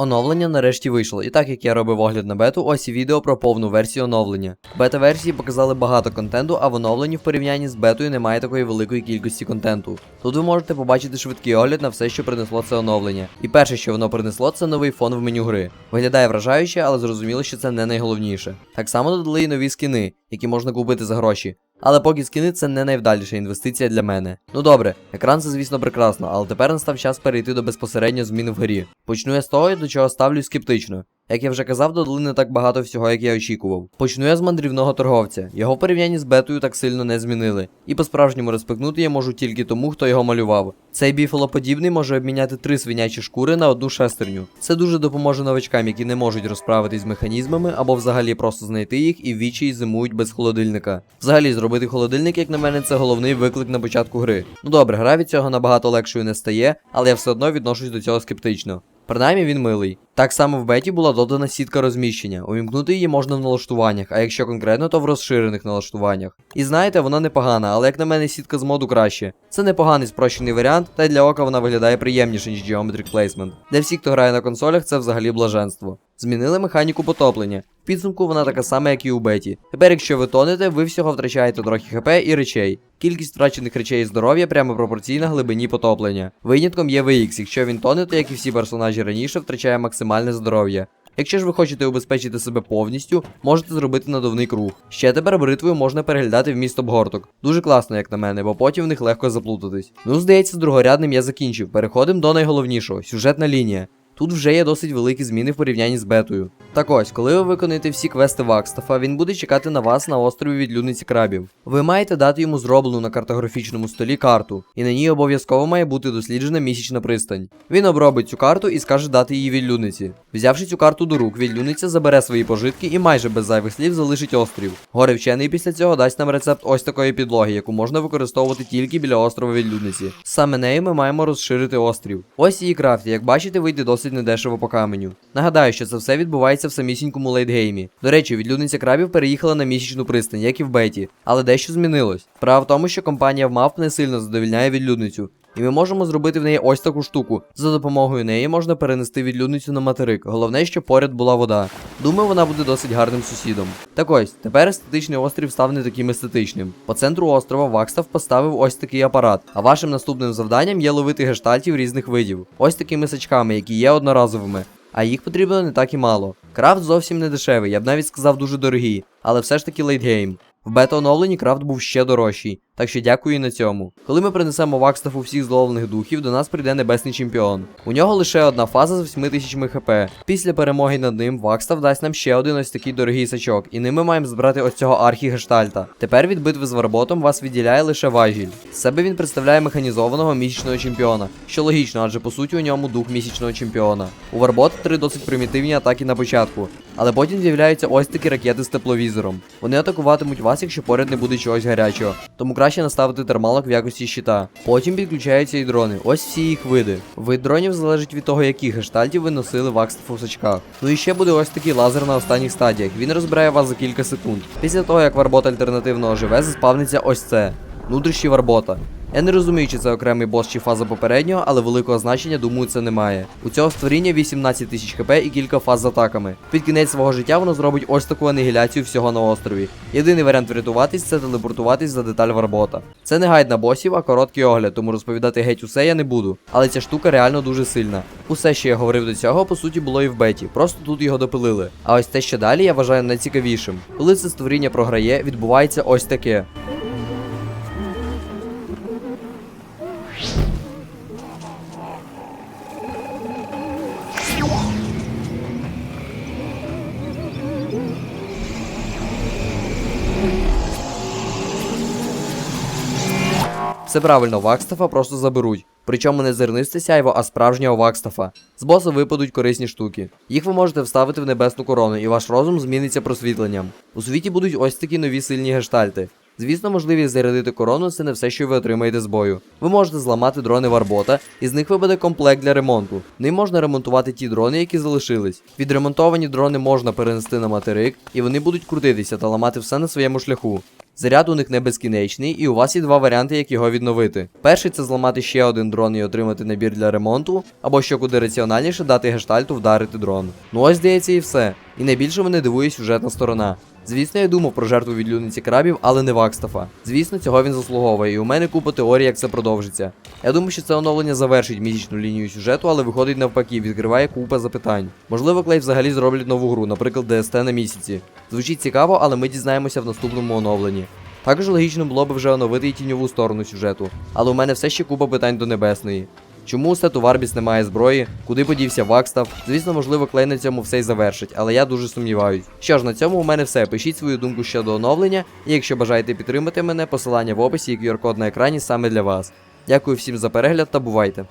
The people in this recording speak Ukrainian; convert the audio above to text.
Оновлення нарешті вийшло, і так як я робив огляд на бету, ось і відео про повну версію оновлення. Бета-версії показали багато контенту, а в оновленні в порівнянні з бетою немає такої великої кількості контенту. Тут ви можете побачити швидкий огляд на все, що принесло це оновлення. І перше, що воно принесло, це новий фон в меню гри. Виглядає вражаюче, але зрозуміло, що це не найголовніше. Так само додали і нові скіни, які можна купити за гроші. Але поки скини це не найвдаліша інвестиція для мене. Ну добре, екран це звісно прекрасно, але тепер настав час перейти до безпосередньо змін в грі. Почну я з того, до чого ставлю скептично. Як я вже казав, додали не так багато всього, як я очікував. Почну я з мандрівного торговця. Його в порівнянні з бетою так сильно не змінили. І по-справжньому респектнути я можу тільки тому, хто його малював. Цей біфалоподібний може обміняти три свинячі шкури на одну шестерню. Це дуже допоможе новачкам, які не можуть розправитись з механізмами або взагалі просто знайти їх і вічі й зимують без холодильника. Взагалі, зробити холодильник, як на мене, це головний виклик на початку гри. Ну добре, гра від цього набагато легшою не стає, але я все одно відношусь до цього скептично. Принаймні він милий. Так само в беті була додана сітка розміщення. Увімкнути її можна в налаштуваннях, а якщо конкретно, то в розширених налаштуваннях. І знаєте, вона непогана, але як на мене, сітка з моду краще. Це непоганий спрощений варіант, та й для ока вона виглядає приємніше, ніж Geometric Placement. Для всіх, хто грає на консолях, це взагалі блаженство. Змінили механіку потоплення. Підсумку вона така сама, як і у беті. Тепер, якщо ви тонете, ви всього втрачаєте трохи хп і речей. Кількість втрачених речей і здоров'я прямо пропорційна глибині потоплення. Винятком є VX, якщо він тоне, то як і всі персонажі раніше, втрачає максимальне здоров'я. Якщо ж ви хочете убезпечити себе повністю, можете зробити надувний круг. Ще тепер бритвою можна переглядати вміст обгорток. Дуже класно, як на мене, бо потім в них легко заплутатись. Ну, здається, з другорядним я закінчив. Переходимо до найголовнішого сюжетна лінія. Тут вже є досить великі зміни в порівнянні з бетою. Так ось, коли ви виконаєте всі квести Вакстафа, він буде чекати на вас на острові відлюдниці крабів. Ви маєте дати йому зроблену на картографічному столі карту, і на ній обов'язково має бути досліджена місячна пристань. Він обробить цю карту і скаже дати її відлюдниці. Взявши цю карту до рук, відлюдниця забере свої пожитки і майже без зайвих слів залишить острів. Горе вчений після цього дасть нам рецепт ось такої підлоги, яку можна використовувати тільки біля острова відлюдниці. Саме нею ми маємо розширити острів. Ось її крафт, як бачите, вийде досить недешево по каменю. Нагадаю, що це все відбувається в самісінькому лейтгеймі. До речі, відлюдниця крабів переїхала на місячну пристань, як і в беті, але дещо змінилось. Справа в тому, що компанія в МАВП не сильно задовільняє відлюдницю. І ми можемо зробити в неї ось таку штуку. За допомогою неї можна перенести відлюдницю на материк. Головне, щоб поряд була вода. Думаю, вона буде досить гарним сусідом. Так ось, тепер естетичний острів став не таким естетичним. По центру острова Вакстав поставив ось такий апарат. А вашим наступним завданням є ловити гештальтів різних видів. Ось такими сачками, які є одноразовими. А їх потрібно не так і мало. Крафт зовсім не дешевий, я б навіть сказав дуже дорогий, але все ж таки лейтгейм. В бета-оновленні крафт був ще дорожчий, так що дякую на цьому. Коли ми принесемо Вакстафу всіх зловлених духів, до нас прийде небесний чемпіон. У нього лише одна фаза з 8000 хп. Після перемоги над ним Вакстаф дасть нам ще один ось такий дорогий сачок, і ним ми маємо збирати ось цього архі-гештальта. Тепер від битви з Варботом вас відділяє лише важіль. З себе він представляє механізованого місячного чемпіона, що логічно, адже по суті у ньому дух місячного чемпіона. У Варбота три досить примітивні атаки на початку, але потім з'являються ось такі ракети з тепловізором. Вони атакуватимуть вас, якщо поряд не буде чогось гарячого, тому краще наставити термалок в якості щита. Потім підключаються і дрони. Ось всі їх види. Вид дронів залежить від того, яких гештальтів ви носили в акстафу в сачках. Ну і ще буде ось такий лазер на останніх стадіях. Він розбирає вас за кілька секунд. Після того, як варбот альтернативного живе, заспавниться ось це. Внутрішні варбота. Я не розумію, чи це окремий бос чи фаза попереднього, але великого значення, думаю, це немає. У цього створіння 18 тисяч хп і кілька фаз з атаками. Під кінець свого життя воно зробить ось таку анігіляцію всього на острові. Єдиний варіант врятуватись це телепортуватись за деталь варбота. Це не гайд на босів, а короткий огляд, тому розповідати геть усе я не буду. Але ця штука реально дуже сильна. Усе, що я говорив до цього, по суті, було і в беті, просто тут його допилили. А ось те, що далі, я вважаю найцікавішим. Коли це створіння програє, відбувається ось таке. Все правильно, Вакстафа просто заберуть. Причому не зернисте сяйво, а справжнього Вакстафа. З боса випадуть корисні штуки. Їх ви можете вставити в небесну корону, і ваш розум зміниться просвітленням. У світі будуть ось такі нові сильні гештальти. Звісно, можливість зарядити корону це не все, що ви отримаєте з бою. Ви можете зламати дрони варбота, і з них випаде комплект для ремонту. Ним можна ремонтувати ті дрони, які залишились. Відремонтовані дрони можна перенести на материк, і вони будуть крутитися та ламати все на своєму шляху. Заряд у них не безкінечний, і у вас є два варіанти, як його відновити. Перший це зламати ще один дрон і отримати набір для ремонту, або що куди раціональніше дати гештальту вдарити дрон. Ну ось здається і все. І найбільше мене дивує сюжетна сторона. Звісно, я думав про жертву відлюдниці крабів, але не Вакстафа. Звісно, цього він заслуговує, і у мене купа теорій, як це продовжиться. Я думаю, що це оновлення завершить місячну лінію сюжету, але виходить навпаки, відкриває купа запитань. Можливо, клей взагалі зроблять нову гру, наприклад, DST на місяці. Звучить цікаво, але ми дізнаємося в наступному оновленні. Також логічно було б вже оновити і тіньову сторону сюжету, але у мене все ще купа питань до небесної. Чому у Сету Варбіс немає зброї? Куди подівся Вакстав? Звісно, можливо, клей на цьому все й завершить, але я дуже сумніваюсь. Що ж, на цьому у мене все. Пишіть свою думку щодо оновлення, і якщо бажаєте підтримати мене, посилання в описі і QR-код на екрані саме для вас. Дякую всім за перегляд та бувайте!